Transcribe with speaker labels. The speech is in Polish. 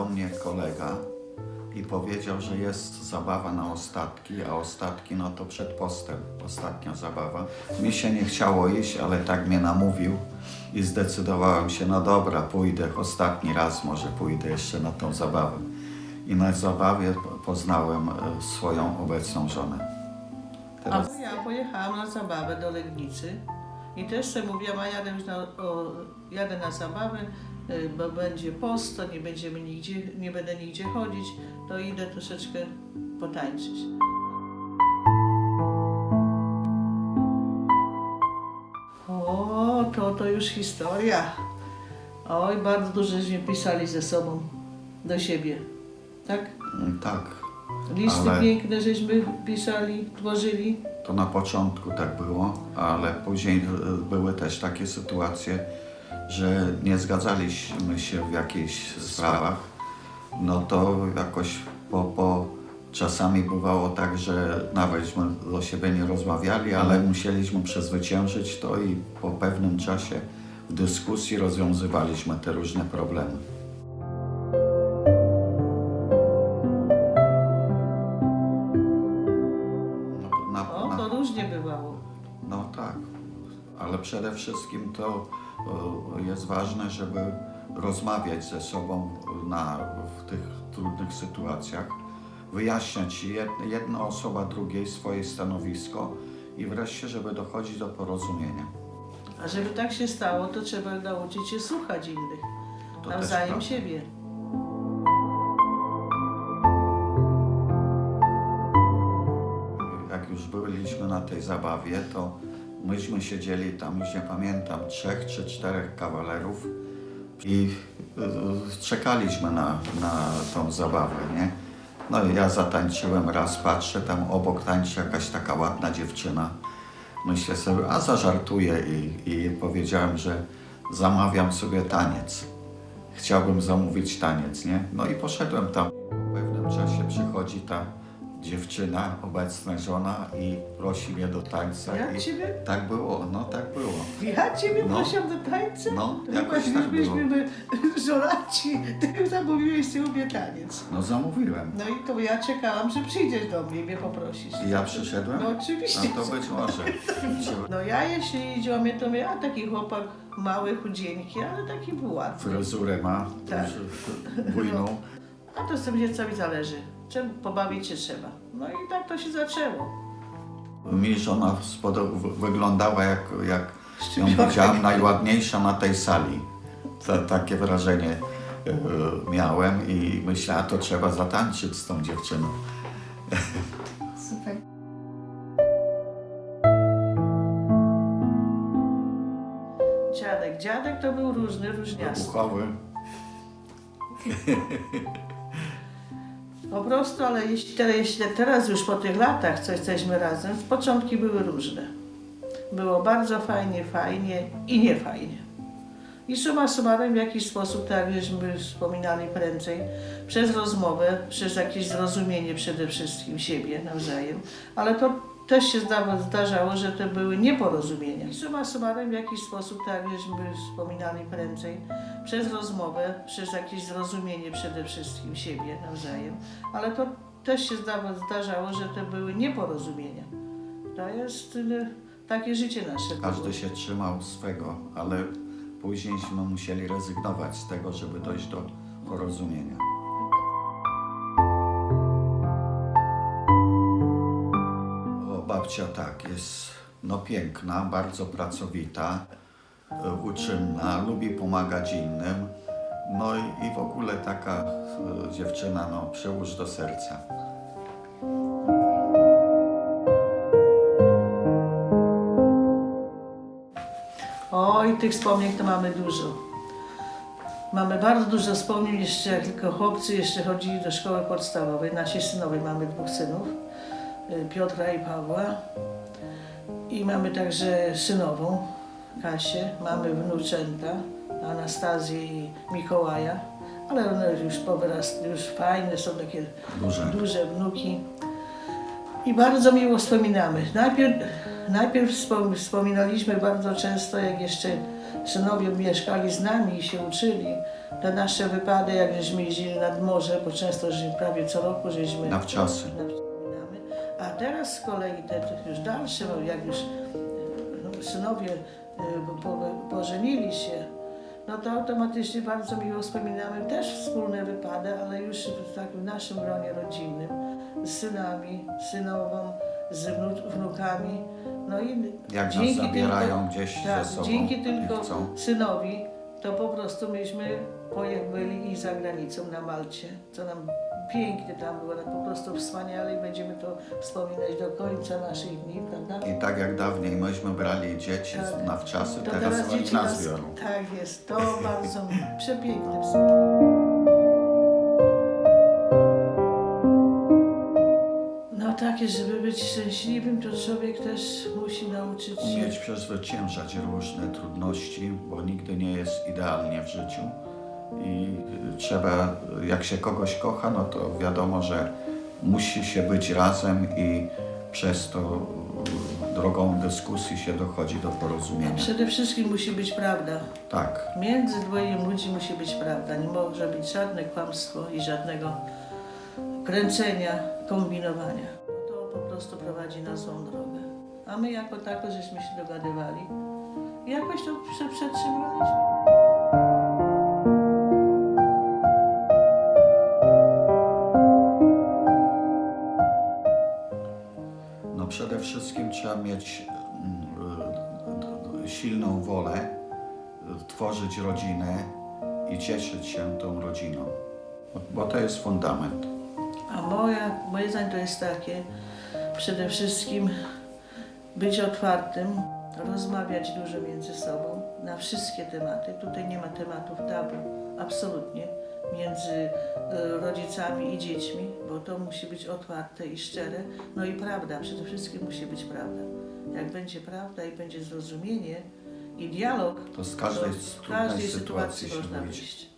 Speaker 1: do mnie kolega i powiedział, że jest zabawa na ostatki, a ostatki no to przed postem, ostatnia zabawa. Mi się nie chciało iść, ale tak mnie namówił i zdecydowałem się, no dobra, pójdę, ostatni raz może pójdę jeszcze na tą zabawę. I na zabawie po- poznałem e, swoją obecną żonę.
Speaker 2: A
Speaker 1: Teraz
Speaker 2: ja pojechałam na zabawę do Legnicy i też sobie mówiłam, a jadę na, o, jadę na zabawę, bo będzie post, to nie będziemy nigdzie, nie będę nigdzie chodzić, to idę troszeczkę potańczyć. O, to to już historia. Oj, bardzo dużo żeśmy pisali ze sobą, do siebie, tak?
Speaker 1: mm, tak,
Speaker 2: Listy
Speaker 1: Ale-
Speaker 2: piękne żeśmy pisali, tworzyli.
Speaker 1: To na początku tak było, ale później e, były też takie sytuacje, że nie zgadzaliśmy się w jakichś sprawach. No to jakoś po, po czasami bywało tak, że nawetśmy do siebie nie rozmawiali, ale musieliśmy przezwyciężyć to i po pewnym czasie w dyskusji rozwiązywaliśmy te różne problemy. No, na,
Speaker 2: O,
Speaker 1: na,
Speaker 2: to różnie bywało.
Speaker 1: no tak, ale przede wszystkim to e, jest ważne, żeby rozmawiać ze sobą na, w tych trudnych sytuacjach, wyjaśniać jed- jedna osoba drugiej swoje stanowisko i wreszcie, żeby dochodzić do porozumienia.
Speaker 2: A żeby tak się stało, to trzeba nauczyć się słuchać innych,
Speaker 1: To
Speaker 2: nawzajem siebie.
Speaker 1: Jak już byliśmy na tej zabawie, to myśmy siedzieli tam, już nie pamiętam, trzech czy czterech kawalerów i y, czekaliśmy na, na tą zabawę, nie? No i ja zatańczyłem raz, patrzę, tam obok tańczy jakaś taka ładna dziewczyna. Myślę sobie, a zażartuję i, i powiedziałem, że zamawiam sobie taniec. Chciałbym zamówić taniec, nie? No i poszedłem tam. Po pewnym czasie przychodzi ta dziewczyna, obecna żona i prosi mnie do tańca.
Speaker 2: Ja
Speaker 1: I
Speaker 2: ciebie,
Speaker 1: tak było, no tak było.
Speaker 2: ja ciebie
Speaker 1: No.
Speaker 2: prosiłam do tańca?
Speaker 1: No,
Speaker 2: To
Speaker 1: jakoś
Speaker 2: chyba
Speaker 1: tak
Speaker 2: byśmy
Speaker 1: było.
Speaker 2: my ty zamówiłeś sobie taniec.
Speaker 1: No zamówiłem.
Speaker 2: No i to ja czekałam, że przyjdziesz do mnie i mnie poprosisz.
Speaker 1: I ja przyszedłem?
Speaker 2: No oczywiście.
Speaker 1: No to być może.
Speaker 2: No ja jeśli idzie o mnie, to mnie, a taki chłopak mały, chudzieńki, ale taki był ładny.
Speaker 1: Fryzurę ma,
Speaker 2: Tak.
Speaker 1: bujną.
Speaker 2: A to sobie dzieckowi zależy. Czym pobawić się trzeba. No i tak to się zaczęło.
Speaker 1: Mi żona wyglądała jak, jak ją widziałam, najładniejsza na tej sali. Ta, takie wrażenie e, miałem i myślałem, to trzeba zatańczyć z tą dziewczyną.
Speaker 3: Super.
Speaker 2: Dziadek. Dziadek to był różny, różniasty.
Speaker 1: Wybuchowy.
Speaker 2: Po prostu, ale jeśli teraz, teraz już po tych latach, co jesteśmy razem, początki były różne. Było bardzo fajnie, fajnie i nie fajnie. I suma summarum w jakiś sposób, tak jak żeśmy wspominali prędzej, przez rozmowę, przez jakieś zrozumienie przede wszystkim siebie nawzajem, ale to też się zda, zdarzało, że to były nieporozumienia. Suma summarum w jakiś sposób, tak jak żeśmy wspominali prędzej, przez rozmowę, przez jakieś zrozumienie przede wszystkim siebie nawzajem, ale to też się zda, zdarzało, że to były nieporozumienia. To jest y, takie życie nasze.
Speaker 1: Każdy się trzymał swego, ale późniejśmy musieli rezygnować z tego, żeby dojść do porozumienia. Babcia tak, jest no piękna, bardzo pracowita, e, uczynna, lubi pomagać innym. No i, i w ogóle taka e, dziewczyna, no przyłóż do serca.
Speaker 2: Oj, tych wspomnień to mamy dużo. Mamy bardzo dużo wspomnień, jeszcze jak tylko chłopcy jeszcze chodzili do szkoły podstawowej. Nasi synowie, mamy dwóch synów, Piotra i Pawła. I mamy także synową, Kasię, mamy wnuczęta, Anastazję i Mikołaja. Ale one już powyrast, już fajne, są takie
Speaker 1: Duże.
Speaker 2: duże wnuki. I bardzo miło wspominamy. Najpierw, najpierw wspom- wspominaliśmy bardzo często, jak jeszcze synowie mieszkali z nami i się uczyli, te nasze wypady, jak żeśmy jeździli nad morze, bo często żeśmy prawie co roku żeśmy
Speaker 1: Na wczasy.
Speaker 2: A teraz z kolei te, te już dalsze, no jak już e, no, synowie e, po, pożenili się, no to automatycznie bardzo miło wspominamy też wspólne wypady, ale już w, tak w naszym gronie rodzinnym, z synami, synową, z wnu- wnukami. No i
Speaker 1: Jak nas zabierają gdzieś
Speaker 2: tak,
Speaker 1: ze sobą
Speaker 2: dzięki tylko synowi, to po prostu myśmy byli i za granicą na Malcie, co nam pięknie tam było, tak po prostu wspaniale i będziemy to wspominać do końca naszych dni, prawda?
Speaker 1: I tak jak dawniej myśmy brali dzieci
Speaker 2: Tak.
Speaker 1: na wczasy,
Speaker 2: To
Speaker 1: teraz,
Speaker 2: teraz dzieci
Speaker 1: nas biorą.
Speaker 2: tak jest, to bardzo przepiękne wspomnienie. No takie, żeby być szczęśliwym, to człowiek też musi nauczyć się
Speaker 1: Umieć przezwyciężać różne trudności, bo nigdy nie jest idealnie w życiu. I trzeba, jak się kogoś kocha, no to wiadomo, że musi się być razem i przez to y, drogą dyskusji się dochodzi do porozumienia.
Speaker 2: Przede wszystkim musi być prawda.
Speaker 1: Tak,
Speaker 2: Między dwojem ludzi musi być prawda. Nie może być żadne kłamstwo i żadnego kręcenia, kombinowania. To po prostu prowadzi na złą drogę. A my jako tako żeśmy się dogadywali i jakoś to prze- przetrzymywaliśmy.
Speaker 1: Mieć mm, y, silną wolę, tworzyć rodzinę i cieszyć się tą rodziną, bo to jest fundament.
Speaker 2: A moja, moje zdanie to jest takie, przede wszystkim być otwartym, rozmawiać dużo między sobą na wszystkie tematy. Tutaj nie ma tematów tabu, absolutnie, między e, rodzicami i dziećmi, bo to musi być otwarte i szczere. No i prawda, przede wszystkim musi być prawda. Jak będzie prawda i będzie zrozumienie i dialog,
Speaker 1: To z każdej
Speaker 2: to z każdej
Speaker 1: sytuacji
Speaker 2: sytuacji można wyjść.